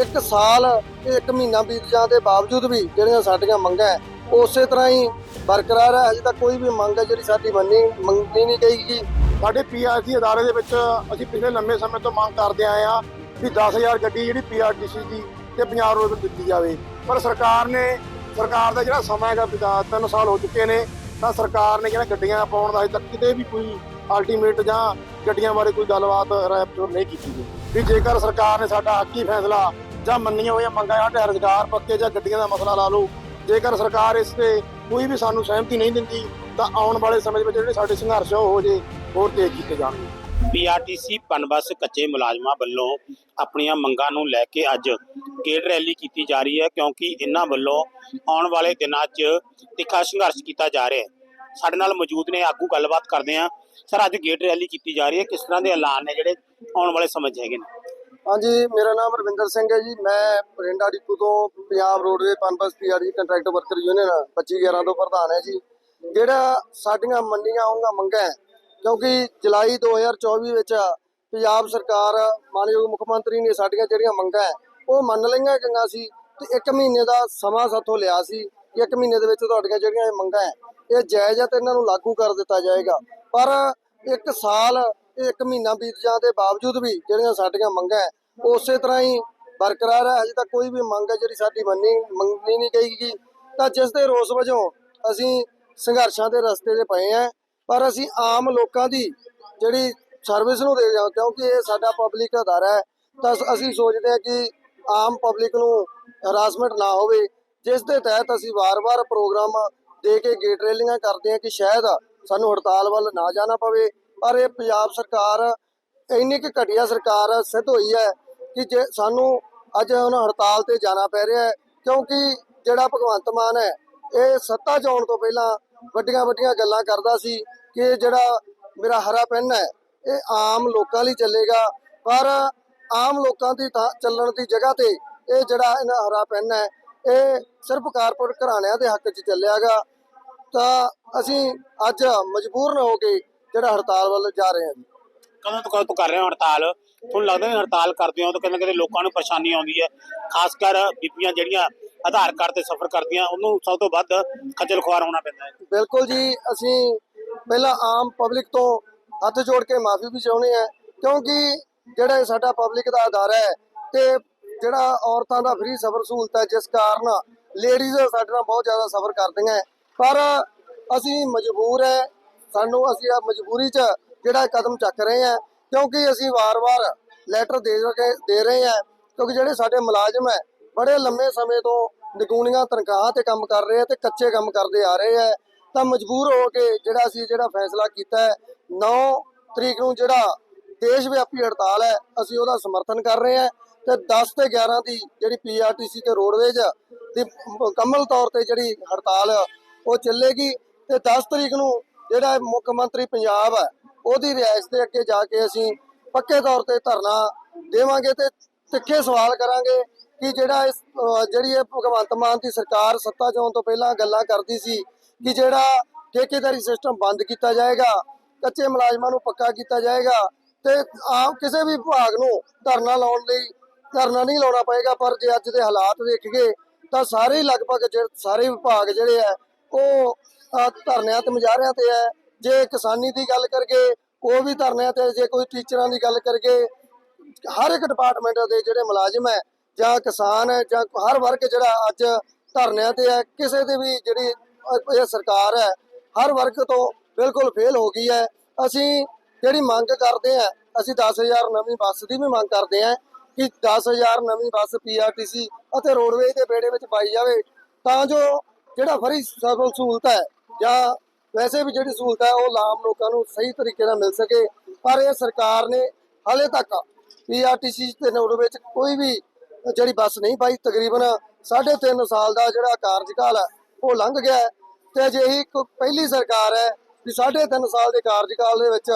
ਇੱਕ ਸਾਲ ਤੇ ਇੱਕ ਮਹੀਨਾ ਬੀਤ ਜਾਣ ਦੇ ਬਾਵਜੂਦ ਵੀ ਜਿਹੜੀਆਂ ਸਾਡੀਆਂ ਮੰਗਾਂ ਉਸੇ ਤਰ੍ਹਾਂ ਹੀ ਬਰਕਰਾਰ ਹੈ। ਅਜੇ ਤੱਕ ਕੋਈ ਵੀ ਮੰਗ ਹੈ ਜਿਹੜੀ ਸਾਡੀ ਮੰਨੀ ਮੰਗੀ ਨਹੀਂ ਗਈ ਸਾਡੇ ਪੀਆਰਟੀ ਅਦਾਰੇ ਦੇ ਵਿੱਚ ਅਸੀਂ ਪਿਛਲੇ ਲੰਮੇ ਸਮੇਂ ਤੋਂ ਮੰਗ ਕਰਦੇ ਆਏ ਆ ਵੀ 10000 ਗੱਡੀ ਜਿਹੜੀ ਪੀਆਰਟੀਸੀ ਦੀ ਤੇ ਪੰਜਾਬ ਰੋਡ ਤੇ ਦਿੱਤੀ ਜਾਵੇ। ਪਰ ਸਰਕਾਰ ਨੇ ਸਰਕਾਰ ਦਾ ਜਿਹੜਾ ਸਮਾਂ ਹੈਗਾ ਬਿਦਾ ਤਿੰਨ ਸਾਲ ਹੋ ਚੁੱਕੇ ਨੇ, ਤਾਂ ਸਰਕਾਰ ਨੇ ਜਿਹੜਾ ਗੱਡੀਆਂ ਪਾਉਣ ਦਾ ਅਜੇ ਤੱਕ ਕਿਤੇ ਵੀ ਕੋਈ ਅਲਟੀਮੇਟ ਜਾਂ ਗੱਡੀਆਂ ਬਾਰੇ ਕੋਈ ਗੱਲਬਾਤ ਰੈਪਚੋਰ ਨਹੀਂ ਕੀਤੀ ਗਈ। ਵੀ ਜੇਕਰ ਸਰਕਾਰ ਨੇ ਸਾਡਾ ਹੱਕੀ ਫੈਸਲਾ ਜਾਂ ਮੰਨੀਆਂ ਹੋਈਆਂ ਮੰਗਾਂ ਸਾਡੇ ਰੁਜ਼ਗਾਰ ਪੱਕੇ ਜਾਂ ਗੱਡੀਆਂ ਦਾ ਮਸਲਾ ਲਾ ਲਓ। ਜੇਕਰ ਸਰਕਾਰ ਇਸ ਤੇ ਕੋਈ ਵੀ ਸਾਨੂੰ ਸਹਿਮਤੀ ਨਹੀਂ ਦਿੰਦੀ, ਤਾਂ ਆਉਣ ਵਾਲੇ ਸਮੇਂ ਵਿੱਚ ਜਿਹੜੇ ਸਾਡੇ ਸੰਘਰਸ਼ ਹੋ ਜੇ ਹੋਰ ਤੇਜ਼ ਕੀਤੇ ਜਾਣਗੇ। ਪੀਆਰਟੀਸੀ ਪਨਬਸ ਕੱਚੇ ਮੁਲਾਜ਼ਮਾਂ ਵੱਲੋਂ ਆਪਣੀਆਂ ਮੰਗਾਂ ਨੂੰ ਲੈ ਕੇ ਅੱਜ ਗੇਟ ਰੈਲੀ ਕੀਤੀ ਜਾ ਰਹੀ ਹੈ, ਕਿਉਂਕਿ ਇਹਨਾਂ ਵੱਲੋਂ ਆਉਣ ਵਾਲੇ ਦਿਨਾਂ 'ਚ ਤਿੱਖਾ ਸੰਘਰਸ਼ ਕੀਤਾ ਜਾ ਰਿਹਾ ਹੈ। ਸਾਡੇ ਨਾਲ ਮੌਜੂਦ ਨੇ, ਆਗੂ ਗੱਲਬਾਤ ਕਰਦੇ ਹਾਂ। ਸਰ, ਅੱਜ ਗੇਟ ਰੈਲੀ ਕੀਤੀ ਜਾ ਰਹੀ ਹੈ। ਕਿਸ ਤਰ੍ਹਾਂ ਦੇ ਐਲਾਨ ਨੇ ਜਿਹੜੇ ਆਉਣ ਵਾਲੇ ਸਮੇਂ 'ਚ ਹੈਗੇ ਨੇ? ਹਾਂਜੀ, ਮੇਰਾ ਨਾਮ ਰਵਿੰਦਰ ਸਿੰਘ ਹੈ ਜੀ। ਮੈਂ ਪਰਿੰਡਾ ਡਿਪੂ ਤੋਂ Punjab roadway PUNBUS PRG contract worker union 2511 ਤੋਂ ਪ੍ਰਧਾਨ ਹੈ ਜੀ। ਜਿਹੜਾ ਸਾਡੀਆਂ ਮੰਨੀਆਂ ਹੋਊਗਾ ਮੰਗਾਂ ਕਿਉਂਕਿ ਜੁਲਾਈ 2024 ਵਿੱਚ ਪੰਜਾਬ ਸਰਕਾਰ, ਮਾਨਯੋਗ ਮੁੱਖ ਮੰਤਰੀ ਨੇ ਸਾਡੀਆਂ ਜਿਹੜੀਆਂ ਮੰਗਾਂ ਉਹ ਮੰਨ ਲਈਆਂ ਗਈਆਂ ਸੀ ਤੇ 1 ਮਹੀਨੇ ਦਾ ਸਮਾਂ ਸਾਥੋਂ ਲਿਆ ਸੀ। ਕਿ 1 ਮਹੀਨੇ ਦੇ ਵਿੱਚ ਤੁਹਾਡੀਆਂ ਜਿਹੜੀਆਂ ਇਹ ਮੰਗਾਂ ਹੈ, ਇਹ ਜਾਇਜ਼ ਹੈ ਤੇ ਇਹਨਾਂ ਨੂੰ ਲਾਗੂ ਕਰ ਦਿੱਤਾ ਜਾਏਗਾ। ਪਰ ਇੱਕ ਸਾਲ ਤੇ ਇੱਕ ਮਹੀਨਾ ਬੀਤ ਜਾਣ ਦੇ ਬਾਵਜੂਦ ਵੀ ਜਿਹੜੀਆਂ ਸਾਡੀਆਂ ਮੰਗਾਂ ਉਸੇ ਤਰ੍ਹਾਂ ਹੀ ਬਰਕਰਾਰ ਹੈ। ਅਜੇ ਤੱਕ ਕੋਈ ਵੀ ਮੰਗ ਹੈ ਜਿਹੜੀ ਸਾਡੀ ਮੰਨੀ ਮੰਨੀ ਨਹੀਂ ਗਈ ਤਾਂ ਜਿਸ ਦੇ ਰੋਸ ਵਜੋਂ ਅਸੀਂ ਸੰਘਰਸ਼ਾਂ ਦੇ ਰਸਤੇ ਤੇ ਪਏ ਆ ਪਰ ਅਸੀਂ ਆਮ ਲੋਕਾਂ ਦੀ ਜਿਹੜੀ ਸਰਵਿਸ ਨੂੰ ਦੇ ਜਾ ਕਿਉਂਕਿ ਇਹ ਸਾਡਾ ਪਬਲਿਕ ਅਦਾਰਾ ਹੈ, ਤਾਂ ਅਸੀਂ ਸੋਚਦੇ ਹਾਂ ਕਿ ਆਮ ਪਬਲਿਕ ਨੂੰ ਹਰਾਸਮੈਂਟ ਨਾ ਹੋਵੇ। ਜਿਸ ਦੇ ਤਹਿਤ ਅਸੀਂ ਵਾਰ-ਵਾਰ ਪ੍ਰੋਗਰਾਮ ਦੇ ਕੇ ਗੇਟ ਰੈਲੀਆਂ ਕਰਦੇ ਹਾਂ ਕਿ ਸ਼ਾਇਦ ਸਾਨੂੰ ਹੜਤਾਲ ਵੱਲ ਨਾ ਜਾਣਾ ਪਵੇ। ਪਰ ਇਹ ਪੰਜਾਬ ਸਰਕਾਰ, ਇੰਨੀ ਕਿ ਘਟੀਆ ਸਰਕਾਰ ਸਿੱਧ ਹੋਈ ਹੈ ਕਿ ਜੇ ਸਾਨੂੰ ਅੱਜ ਹੁਣ ਹੜਤਾਲ ਤੇ ਜਾਣਾ ਪੈ ਰਿਹਾ ਹੈ, ਕਿਉਂਕਿ ਜਿਹੜਾ ਭਗਵੰਤ ਮਾਨ ਹੈ, ਇਹ ਸੱਤਾ 'ਚ ਆਉਣ ਤੋਂ ਪਹਿਲਾਂ ਵੱਡੀਆਂ ਵੱਡੀਆਂ ਗੱਲਾਂ ਕਰਦਾ ਸੀ ਕਿ ਜਿਹੜਾ ਮੇਰਾ ਹਰਾ ਪੈਨ ਹੈ, ਇਹ ਆਮ ਲੋਕਾਂ ਲਈ ਚੱਲੇਗਾ, ਪਰ ਆਮ ਲੋਕਾਂ ਦੀ ਥਾਂ ਚੱਲਣ ਦੀ ਜਗ੍ਹਾ ਤੇ ਇਹ ਜਿਹੜਾ ਇਹਨਾਂ ਹਰਾ ਪੈਨ ਹੈ, ਇਹ ਸਿਰਫ ਕਾਰਪੋਰੇਟ ਘਰਾਣਿਆਂ ਦੇ ਹੱਕ 'ਚ ਚੱਲਿਆਗਾ। ਤਾਂ ਅਸੀਂ ਅੱਜ ਮਜਬੂਰ ਹੋ ਕੇ ਜਿਹੜਾ ਹੜਤਾਲ ਵੱਲ ਜਾ ਰਹੇ ਹਾਂ ਕਦੋਂ ਤੋਂ ਕਦੋਂ ਤੋਂ ਕਰ ਰਹੇ ਹੋ ਹੜਤਾਲ? ਤੁਹਾਨੂੰ ਲੱਗਦਾ ਨਹੀਂ ਹੜਤਾਲ ਕਰਦੇ ਹੋ ਤਾਂ ਕਹਿੰਦੇ ਕਹਿੰਦੇ ਲੋਕਾਂ ਨੂੰ ਪਰੇਸ਼ਾਨੀ ਆਉਂਦੀ ਹੈ? ਖਾਸ ਕਰ ਬੀਬੀਆਂ ਜਿਹੜੀਆਂ ਆਧਾਰ ਕਾਰਡ ਤੇ ਸਫ਼ਰ ਕਰਦੀਆਂ, ਉਹਨੂੰ ਸਭ ਤੋਂ ਵੱਧ ਖੱਜਲ ਖੁਆਰ ਹੋਣਾ ਪੈਂਦਾ ਹੈ। ਬਿਲਕੁਲ ਜੀ, ਅਸੀਂ ਪਹਿਲਾਂ ਆਮ ਪਬਲਿਕ ਤੋਂ ਹੱਥ ਜੋੜ ਕੇ ਮਾਫੀ ਵੀ ਚਾਹੁੰਦੇ ਆ ਕਿਉਂਕਿ ਜਿਹੜਾ ਸਾਡਾ ਪਬਲਿਕ ਦਾ ਅਦਾਰਾ ਹੈ ਤੇ ਜਿਹੜਾ ਔਰਤਾਂ ਦਾ ਫ੍ਰੀ ਸਫ਼ਰ ਸਹੂਲਤ ਹੈ, ਜਿਸ ਕਾਰਨ ਲੇਡੀਜ਼ ਸਾਡੇ ਨਾਲ ਬਹੁਤ ਜ਼ਿਆਦਾ ਸਫ਼ਰ ਕਰਦੀਆਂ ਪਰ ਅਸੀਂ ਮਜਬੂਰ ਹੈ, ਸਾਨੂੰ ਅਸੀਂ ਆ ਮਜਬੂਰੀ 'ਚ ਜਿਹੜਾ ਕਦਮ ਚੱਕ ਰਹੇ ਹਾਂ ਕਿਉਂਕਿ ਅਸੀਂ ਵਾਰ-ਵਾਰ ਲੈਟਰ ਦੇ ਕੇ ਦੇ ਰਹੇ ਹਾਂ, ਕਿਉਂਕਿ ਜਿਹੜੇ ਸਾਡੇ ਮੁਲਾਜ਼ਮ ਹੈ, ਬੜੇ ਲੰਮੇ ਸਮੇਂ ਤੋਂ ਨਿਗੂਣੀਆਂ ਤਨਖਾਹਾਂ ਤੇ ਕੰਮ ਕਰ ਰਹੇ ਆ ਤੇ ਕੱਚੇ ਕੰਮ ਕਰਦੇ ਆ ਰਹੇ ਆ, ਤਾਂ ਮਜਬੂਰ ਹੋ ਕੇ ਜਿਹੜਾ ਅਸੀਂ ਜਿਹੜਾ ਫੈਸਲਾ ਕੀਤਾ ਹੈ 9 ਤਰੀਕ ਨੂੰ ਜਿਹੜਾ ਦੇਸ਼ ਵਿਆਪੀ ਹੜਤਾਲ ਹੈ, ਅਸੀਂ ਉਹਦਾ ਸਮਰਥਨ ਕਰ ਰਹੇ ਹਾਂ ਤੇ 10 ਤੇ 11 ਦੀ ਜਿਹੜੀ ਪੀਆਰਟੀਸੀ ਤੇ ਰੋਡਵੇਜ ਦੀ ਮੁਕੰਮਲ ਤੌਰ ਤੇ ਜਿਹੜੀ ਹੜਤਾਲ ਉਹ ਚੱਲੇਗੀ ਤੇ 10 ਤਰੀਕ ਨੂੰ ਜਿਹੜਾ ਮੁੱਖ ਮੰਤਰੀ ਪੰਜਾਬ ਹੈ ਉਹਦੀ ਰਿਹਾਇਸ਼ ਦੇ ਅੱਗੇ ਜਾ ਕੇ ਅਸੀਂ ਪੱਕੇ ਤੌਰ ਤੇ ਧਰਨਾ ਦੇਵਾਂਗੇ ਤੇ ਤਿੱਖੇ ਸਵਾਲ ਕਰਾਂਗੇ ਕਿ ਜਿਹੜਾ ਇਸ ਜਿਹੜੀ ਇਹ ਭਗਵੰਤ ਮਾਨ ਦੀ ਸਰਕਾਰ ਸੱਤਾ ਜਾਣ ਤੋਂ ਪਹਿਲਾਂ ਗੱਲਾਂ ਕਰਦੀ ਸੀ ਕਿ ਜਿਹੜਾ ਠੇਕੇਦਾਰੀ ਸਿਸਟਮ ਬੰਦ ਕੀਤਾ ਜਾਏਗਾ, ਕੱਚੇ ਮੁਲਾਜ਼ਮਾਂ ਨੂੰ ਪੱਕਾ ਕੀਤਾ ਜਾਏਗਾ ਤੇ ਆਮ ਕਿਸੇ ਵੀ ਵਿਭਾਗ ਨੂੰ ਧਰਨਾ ਲਾਉਣ ਲਈ, ਧਰਨਾ ਨਹੀਂ ਲਾਉਣਾ ਪਏਗਾ, ਪਰ ਜੇ ਅੱਜ ਦੇ ਹਾਲਾਤ ਵੇਖੀਏ ਤਾਂ ਸਾਰੇ ਲਗਭਗ ਜੇ- ਸਾਰੇ ਵਿਭਾਗ ਜਿਹੜੇ ਆ, ਉਹ ਧਰਨਿਆਂ ਤੇ ਮੁਜ਼ਾਹਰਿਆਂ ਤੇ ਹੈ ਜੇ ਕਿਸਾਨੀ ਦੀ ਗੱਲ ਕਰਗੇ ਉਹ ਵੀ ਧਰਨਿਆਂ ਤੇ ਜੇ ਕੋਈ ਟੀਚਰਾਂ ਦੀ ਗੱਲ ਕਰਗੇ ਹਰ ਇੱਕ ਡਿਪਾਰਟਮੈਂਟ ਦੇ ਜਿਹੜੇ ਮੁਲਾਜ਼ਮ ਹੈ, ਜਾਂ ਕਿਸਾਨ ਹੈ, ਜਾਂ ਹਰ ਵਰਗ ਜਿਹੜਾ ਅੱਜ ਧਰਨਿਆਂ ਤੇ ਹੈ, ਕਿਸੇ ਦੇ ਵੀ ਜਿਹੜੀ ਇਹ ਸਰਕਾਰ ਹੈ, ਹਰ ਵਰਗ ਤੋਂ ਬਿਲਕੁਲ ਫੇਲ ਹੋ ਗਈ ਹੈ। ਅਸੀਂ ਜਿਹੜੀ ਮੰਗ ਕਰਦੇ ਆ ਅਸੀਂ 10000 ਨਵੀਂ ਬੱਸ ਦੀ ਵੀ ਮੰਗ ਕਰਦੇ ਆ ਕਿ 10000 ਨਵੀਂ ਬੱਸ ਪੀਆਰਟੀਸੀ ਅਤੇ ਰੋਡਵੇਜ਼ ਦੇ ਬੇੜੇ ਵਿੱਚ ਪਾਈ ਜਾਵੇ, ਤਾਂ ਜੋ ਜਿਹੜਾ ਫਰੀ ਸਫਲ ਸਹੂਲਤ ਹੈ, ਜਾਂ ਵੈਸੇ ਵੀ ਜਿਹੜੀ ਸਹੂਲਤ ਹੈ, ਉਹ ਆਮ ਲੋਕਾਂ ਨੂੰ ਸਹੀ ਤਰੀਕੇ ਨਾਲ ਮਿਲ ਸਕੇ। ਪਰ ਇਹ ਸਰਕਾਰ ਨੇ ਹਾਲੇ ਤੱਕ ਪੀਆਰਟੀਸੀ ਤੇ ਰੋਡਵੇਜ਼ ਵਿੱਚ ਕੋਈ ਵੀ ਜਿਹੜੀ ਬੱਸ ਨਹੀਂ ਪਾਈ, ਤਕਰੀਬਨ 3.5 ਸਾਲ ਦਾ ਜਿਹੜਾ ਕਾਰਜਕਾਲ ਹੈ, ਉਹ ਲੰਘ ਗਿਆ ਤੇ ਅਜਿਹੀ ਇੱਕ ਪਹਿਲੀ ਸਰਕਾਰ ਹੈ ਕਿ 3.5 ਸਾਲ ਦੇ ਕਾਰਜਕਾਲ ਦੇ ਵਿੱਚ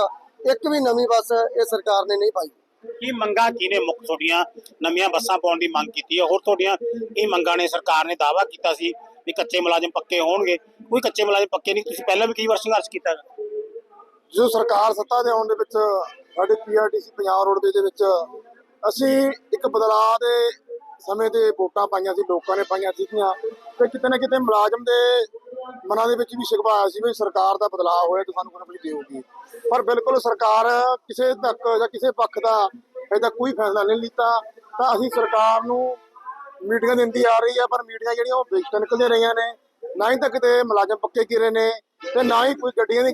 ਇੱਕ ਵੀ ਨਵੀਂ ਬੱਸ ਇਹ ਸਰਕਾਰ ਨੇ ਨਹੀਂ ਪਾਈ। ਕੀ ਮੰਗਾਂ ਕੀ ਨੇ ਮੁੱਖ ਤੁਹਾਡੀਆਂ? ਨਵੀਆਂ ਬੱਸਾਂ ਪਾਉਣ ਦੀ ਮੰਗ ਕੀਤੀ ਹੈ। ਹੋਰ ਤੁਹਾਡੀਆਂ ਇਹ ਮੰਗਾਂ ਨੇ? ਸਰਕਾਰ ਨੇ ਦਾਅਵਾ ਕੀਤਾ ਸੀ ਵੀ ਕੱਚੇ ਮੁਲਾਜ਼ਮ ਪੱਕੇ ਹੋਣਗੇ ਕੋਈ ਕੱਚੇ ਮੁਲਾਜ਼ਮ ਪੱਕੇ ਨਹੀਂ, ਤੁਸੀਂ ਪਹਿਲਾਂ ਵੀ ਕਈ ਵਾਰ ਸੰਘਰਸ਼ ਕੀਤਾ ਹੈ। ਸਰਕਾਰ ਸੱਤਾ ਦੇ ਆਉਣ ਦੇ ਵਿੱਚ ਸਾਡੇ ਪੀਆਰਟੀਸੀ ਪੰਜਾਬ ਰੋਡ ਦੇ ਵਿੱਚ, ਅਸੀਂ ਇੱਕ ਬਦਲਾਅ ਦੇ ਸਮੇਂ ਤੇ ਵੋਟਾਂ ਪਾਈਆਂ ਸੀ, ਲੋਕਾਂ ਨੇ ਪਾਈਆਂ ਸੀਗੀਆਂ, ਤੇ ਕਿਤੇ ਨਾ ਕਿਤੇ ਮੁਲਾਜ਼ਮ ਦੇ ਮਨਾਂ ਦੇ ਵਿੱਚ ਵੀ ਸ਼ਿਕਵਾ ਆਇਆ ਸੀ ਵੀ ਸਰਕਾਰ ਦਾ ਬਦਲਾਅ ਹੋਇਆ ਤੇ ਸਾਨੂੰ ਕੁਝ ਕੁਝ ਦੇਊਗੀ ਪਰ ਬਿਲਕੁਲ ਸਰਕਾਰ ਕਿਸੇ ਤੱਕ ਜਾਂ ਕਿਸੇ ਪੱਖ ਦਾ ਅਜੇ ਕੋਈ ਫੈਸਲਾ ਨਹੀਂ ਲਿੱਤਾ, ਤਾਂ ਅਸੀਂ ਸਰਕਾਰ ਨੂੰ ਮੀਟਿੰਗਾਂ ਦਿੰਦੀ ਆ ਰਹੀ ਆ, ਪਰ ਮੀਟਿੰਗਾਂ ਜਿਹੜੀਆਂ ਉਹ ਵਿਚ ਨਿਕਲਦੇ ਰਹੀਆਂ ਨੇ। ਨਾ ਹੀ ਤਾਂ ਕਿਤੇ ਮੁਲਾਜ਼ਮ ਪੱਕੇ ਕੀਰੇ ਨੇ ਤੇ ਨਾ ਹੀ ਕੋਈ ਗੱਡੀਆਂ ਦੀ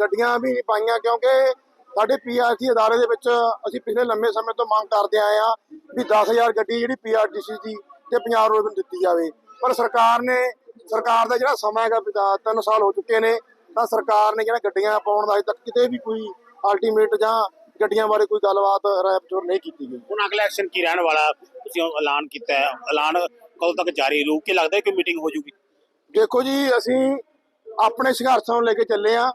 ਗੱਡੀਆਂ ਵੀ ਨਹੀਂ ਪਾਈਆਂ, ਕਿਉਂਕਿ ਸਾਡੇ ਪੀਆਰਟੀ ਅਦਾਰੇ ਦੇ ਵਿੱਚ ਅਸੀਂ ਪਿਛਲੇ ਲੰਮੇ ਸਮੇਂ ਤੋਂ ਮੰਗ ਕਰਦੇ ਆਏ ਆ ਵੀ 10000 ਗੱਡੀ ਜਿਹੜੀ ਪੀਆਰਟੀਸੀ ਦੀ ਤੇ ਪੰਜਾਬ ਰੋਡ ਨੂੰ ਦਿੱਤੀ ਜਾਵੇ। ਪਰ ਸਰਕਾਰ ਨੇ, ਸਰਕਾਰ ਦਾ ਜਿਹੜਾ ਸਮਾਂ ਹੈਗਾ ਬਿਤਾ 3 ਸਾਲ ਹੋ ਚੁੱਕੇ ਨੇ, ਤਾਂ ਸਰਕਾਰ ਨੇ ਜਿਹੜਾ ਗੱਡੀਆਂ ਪਾਉਣ ਦਾ ਅਜੇ ਤੱਕ ਕਿਤੇ ਵੀ ਕੋਈ ਅਲਟੀਮੇਟ ਜਾਂ ਗੱਡੀਆਂ ਬਾਰੇ ਕੋਈ ਗੱਲਬਾਤ ਰੈਪਚੋਰ ਨਹੀਂ ਕੀਤੀ ਗਈ। ਹੁਣ ਅਗਲਾ ਐਕਸ਼ਨ ਕੀ ਰਹਿਣ ਵਾਲਾ? ਤੁਸੀਂ ਉਹ ਐਲਾਨ ਕੀਤਾ ਹੈ? ਐਲਾਨ ਕਦੋਂ ਤੱਕ ਜਾਰੀ ਰਹੂ? ਕਿ ਲੱਗਦਾ ਹੈ ਕਿ ਮੀਟਿੰਗ ਹੋ ਜੂਗੀ? ਦੇਖੋ ਜੀ, ਅਸੀਂ ਆਪਣੇ ਸੰਘਰਸ਼ਾਂ ਨੂੰ ਲੈ ਕੇ ਚੱਲੇ ਆ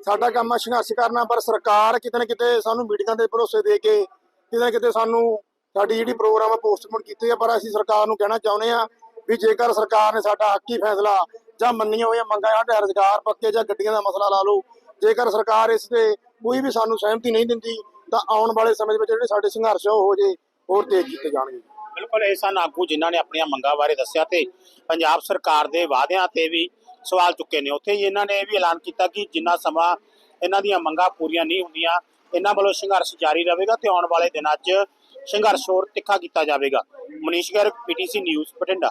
ਸਾਡਾ ਕੰਮ ਆ ਸੰਘਰਸ਼ ਕਰਨਾ, ਪਰ ਸਰਕਾਰ ਕਿਤੇ ਨਾ ਕਿਤੇ ਸਾਨੂੰ ਮੀਟਿੰਗਾਂ ਦੇ ਭਰੋਸੇ ਦੇ ਕੇ ਕਿਤੇ ਨਾ ਕਿਤੇ ਸਾਨੂੰ ਸਾਡੀ ਜਿਹੜੀ ਪ੍ਰੋਗਰਾਮ ਆ ਪੋਸਟਪੋਨ ਕੀਤੇ ਆ ਪਰ ਅਸੀਂ ਸਰਕਾਰ ਨੂੰ ਕਹਿਣਾ ਚਾਹੁੰਦੇ ਆ ਵੀ ਜੇਕਰ ਸਰਕਾਰ ਨੇ ਸਾਡਾ ਹੱਕੀ ਫੈਸਲਾ ਜਾਂ ਮੰਨੀਆਂ ਹੋਈਆਂ ਮੰਗਾਂ ਸਾਡੇ ਰੁਜ਼ਗਾਰ ਪੱਕੇ ਜਾਂ ਗੱਡੀਆਂ ਦਾ ਮਸਲਾ ਲਾ ਲਓ, ਜੇਕਰ ਸਰਕਾਰ ਇਸ ਤੇ ਕੋਈ ਵੀ ਸਾਨੂੰ ਸਹਿਮਤੀ ਨਹੀਂ ਦਿੰਦੀ, ਤਾਂ ਆਉਣ ਵਾਲੇ ਸਮੇਂ ਦੇ ਵਿੱਚ ਜਿਹੜੇ ਸਾਡੇ ਸੰਘਰਸ਼ ਆ, ਉਹ ਹੋ ਜੇ। ਹੋਰ ਤੇਜ਼ ਕੀਤੇ ਜਾਣਗੇ। ਬਿਲਕੁਲ, ਇਹ ਸਨ ਆਗੂ ਜਿਨ੍ਹਾਂ ਨੇ ਆਪਣੀਆਂ ਮੰਗਾਂ ਬਾਰੇ ਦੱਸਿਆ ਤੇ ਪੰਜਾਬ ਸਰਕਾਰ ਦੇ ਵਾਅਦਿਆਂ ਤੇ ਵੀ ਸਵਾਲ ਚੁੱਕੇ ਨੇ। ਉੱਥੇ ਹੀ ਇਹਨਾਂ ਨੇ ਇਹ ਵੀ ਐਲਾਨ ਕੀਤਾ ਕਿ ਜਿੰਨਾ ਸਮਾਂ ਇਹਨਾਂ ਦੀਆਂ ਮੰਗਾਂ ਪੂਰੀਆਂ ਨਹੀਂ ਹੁੰਦੀਆਂ, ਇਹਨਾਂ ਵੱਲੋਂ ਸੰਘਰਸ਼ ਜਾਰੀ ਰਹੇਗਾ ਤੇ ਆਉਣ ਵਾਲੇ ਦਿਨਾਂ 'ਚ ਸੰਘਰਸ਼ ਹੋਰ ਤਿੱਖਾ ਕੀਤਾ ਜਾਵੇਗਾ। Manish Garg PTC news, Bathinda.